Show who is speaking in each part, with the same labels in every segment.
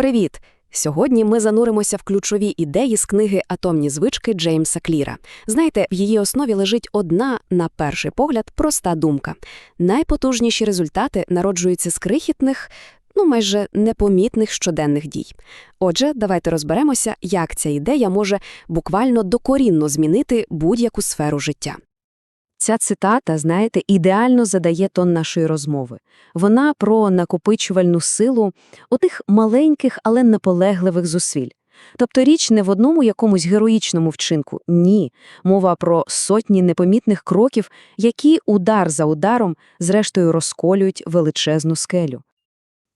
Speaker 1: Привіт! Сьогодні ми зануримося в ключові ідеї з книги Атомні звички Джеймса Кліра. Знаєте, в її основі лежить одна, на перший погляд, проста думка. Найпотужніші результати народжуються з крихітних, ну майже непомітних щоденних дій. Отже, давайте розберемося, як ця ідея може буквально докорінно змінити будь-яку сферу життя.
Speaker 2: Ця цитата, знаєте, ідеально задає тон нашої розмови. Вона про накопичувальну силу отих маленьких, але наполегливих зусиль. Тобто річ не в одному якомусь героїчному вчинку, ні. Мова про сотні непомітних кроків, які удар за ударом зрештою розколюють величезну скелю.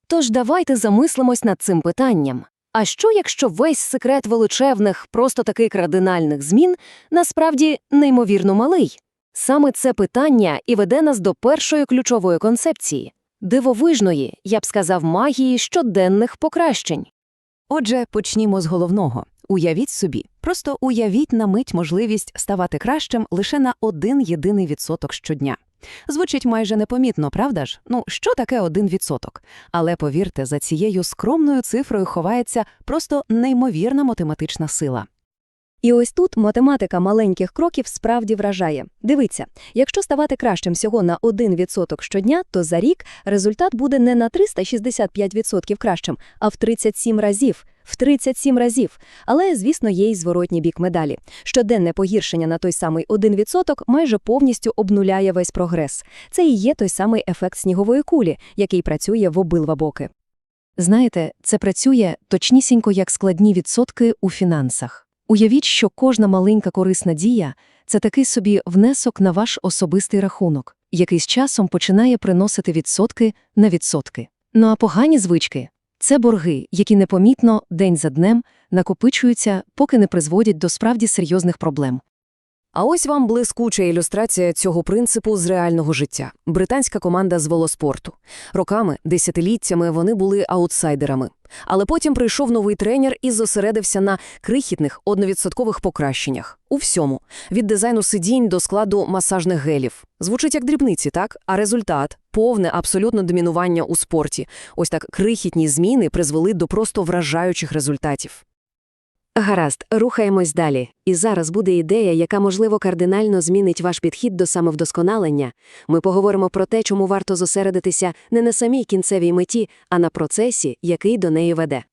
Speaker 3: Тож давайте замислимось над цим питанням. А що, якщо весь секрет величезних, просто таких кардинальних змін насправді неймовірно малий? Саме це питання і веде нас до першої ключової концепції дивовижної, я б сказав, магії щоденних покращень.
Speaker 1: Отже, почнімо з головного. Уявіть собі, просто уявіть на мить можливість ставати кращим лише на один єдиний відсоток щодня. Звучить майже непомітно, правда ж? Ну, що таке один відсоток? Але повірте, за цією скромною цифрою ховається просто неймовірна математична сила.
Speaker 4: І ось тут математика маленьких кроків справді вражає. Дивіться, якщо ставати кращим всього на 1% щодня, то за рік результат буде не на 365% кращим, а в 37 разів. В 37 разів. Але, звісно, є й зворотній бік медалі. Щоденне погіршення на той самий 1% майже повністю обнуляє весь прогрес. Це і є той самий ефект снігової кулі, який працює в обидва боки.
Speaker 2: Знаєте, це працює точнісінько як складні відсотки у фінансах. Уявіть, що кожна маленька корисна дія це такий собі внесок на ваш особистий рахунок, який з часом починає приносити відсотки на відсотки. Ну а погані звички це борги, які непомітно день за днем накопичуються, поки не призводять до справді серйозних проблем.
Speaker 1: А ось вам блискуча ілюстрація цього принципу з реального життя. Британська команда з волоспорту. Роками, десятиліттями вони були аутсайдерами. Але потім прийшов новий тренер і зосередився на крихітних одновідсоткових покращеннях. У всьому. Від дизайну сидінь до складу масажних гелів. Звучить як дрібниці, так? А результат – повне абсолютно домінування у спорті. Ось так крихітні зміни призвели до просто вражаючих результатів.
Speaker 2: Гаразд, рухаємось далі. І зараз буде ідея, яка, можливо, кардинально змінить ваш підхід до самовдосконалення. Ми поговоримо про те, чому варто зосередитися не на самій кінцевій меті, а на процесі, який до неї веде.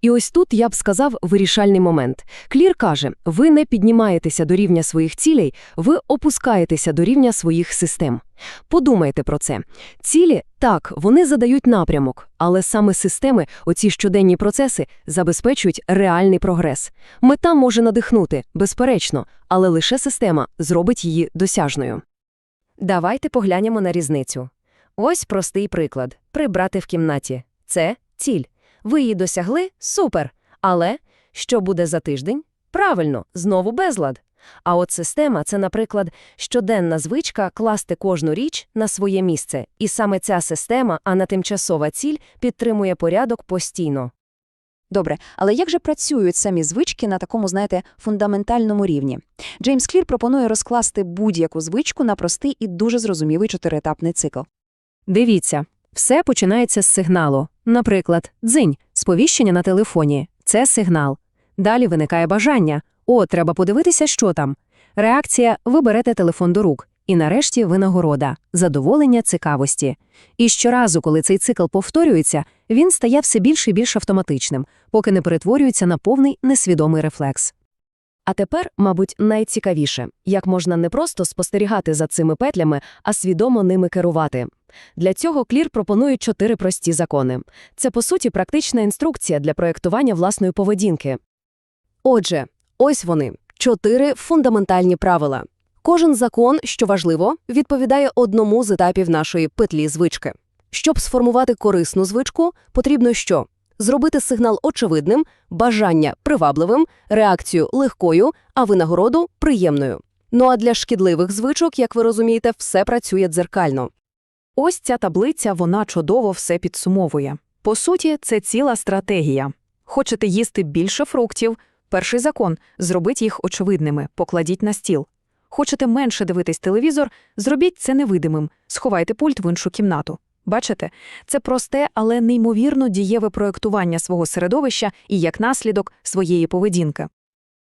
Speaker 3: І ось тут я б сказав вирішальний момент. Клір каже, ви не піднімаєтеся до рівня своїх цілей, ви опускаєтеся до рівня своїх систем. Подумайте про це. Цілі, так, вони задають напрямок, але саме системи, оці щоденні процеси, забезпечують реальний прогрес. Мета може надихнути, безперечно, але лише система зробить її досяжною. Давайте поглянемо на різницю. Ось простий приклад прибрати в кімнаті. Це ціль. Ви її досягли супер. Але що буде за тиждень? Правильно, знову безлад. А от система це, наприклад, щоденна звичка класти кожну річ на своє місце. І саме ця система, а не тимчасова ціль, підтримує порядок постійно.
Speaker 4: Добре, але як же працюють самі звички на такому, знаєте, фундаментальному рівні? Джеймс Клір пропонує розкласти будь-яку звичку на простий і дуже зрозумілий чотириетапний цикл.
Speaker 3: Дивіться, все починається з сигналу. Наприклад, дзинь, сповіщення на телефоні це сигнал. Далі виникає бажання о, треба подивитися, що там. Реакція ви берете телефон до рук. І нарешті винагорода, задоволення цікавості. І щоразу, коли цей цикл повторюється, він стає все більш і більш автоматичним, поки не перетворюється на повний несвідомий рефлекс. А тепер, мабуть, найцікавіше як можна не просто спостерігати за цими петлями, а свідомо ними керувати. Для цього Клір пропонує чотири прості закони. Це, по суті, практична інструкція для проєктування власної поведінки. Отже, ось вони чотири фундаментальні правила. Кожен закон, що важливо, відповідає одному з етапів нашої петлі звички. Щоб сформувати корисну звичку, потрібно що? Зробити сигнал очевидним, бажання привабливим, реакцію легкою, а винагороду приємною. Ну а для шкідливих звичок, як ви розумієте, все працює дзеркально.
Speaker 5: Ось ця таблиця, вона чудово все підсумовує. По суті, це ціла стратегія. Хочете їсти більше фруктів? Перший закон зробіть їх очевидними, покладіть на стіл. Хочете менше дивитись телевізор, зробіть це невидимим, сховайте пульт в іншу кімнату. Бачите, це просте, але неймовірно дієве проєктування свого середовища і, як наслідок, своєї поведінки.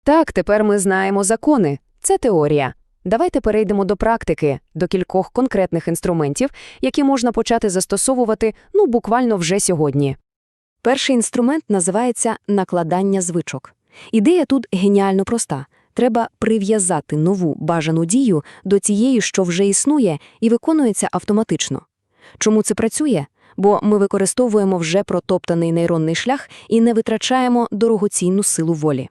Speaker 1: Так, тепер ми знаємо закони. Це теорія. Давайте перейдемо до практики, до кількох конкретних інструментів, які можна почати застосовувати, ну, буквально вже сьогодні.
Speaker 4: Перший інструмент називається накладання звичок. Ідея тут геніально проста. Треба прив'язати нову бажану дію до тієї, що вже існує, і виконується автоматично. Чому це працює? Бо ми використовуємо вже протоптаний нейронний шлях і не витрачаємо дорогоцінну силу волі.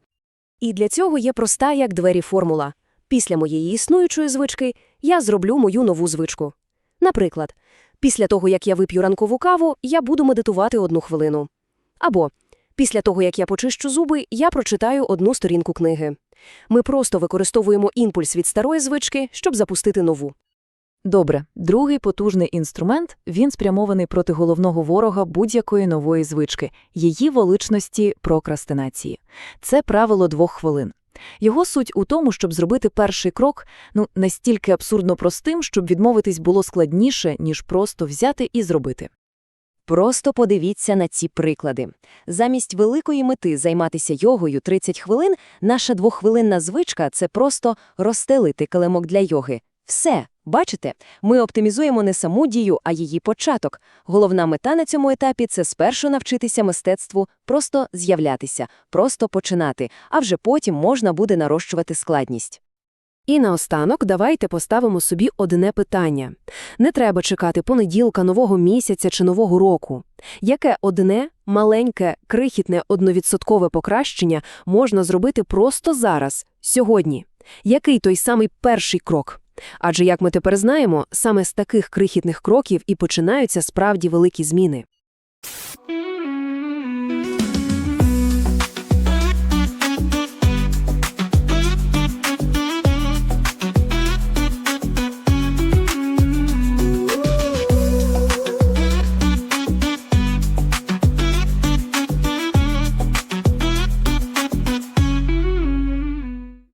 Speaker 4: І для цього є проста як двері формула. Після моєї існуючої звички я зроблю мою нову звичку. Наприклад, після того, як я вип'ю ранкову каву, я буду медитувати одну хвилину. Або після того, як я почищу зуби, я прочитаю одну сторінку книги. Ми просто використовуємо імпульс від старої звички, щоб запустити нову.
Speaker 6: Добре, другий потужний інструмент він спрямований проти головного ворога будь-якої нової звички її величності прокрастинації. Це правило двох хвилин. Його суть у тому, щоб зробити перший крок ну настільки абсурдно простим, щоб відмовитись було складніше, ніж просто взяти і зробити.
Speaker 4: Просто подивіться на ці приклади. Замість великої мети займатися йогою 30 хвилин, наша двоххвилинна звичка – це просто розстелити килимок для йоги. Все, бачите? Ми оптимізуємо не саму дію, а її початок. Головна мета на цьому етапі – це спершу навчитися мистецтву, просто з'являтися, просто починати, а вже потім можна буде нарощувати складність.
Speaker 1: І наостанок давайте поставимо собі одне питання. Не треба чекати понеділка, нового місяця чи нового року. Яке одне, маленьке, крихітне одновідсоткове покращення можна зробити просто зараз, сьогодні? Який той самий перший крок? Адже, як ми тепер знаємо, саме з таких крихітних кроків і починаються справді великі зміни.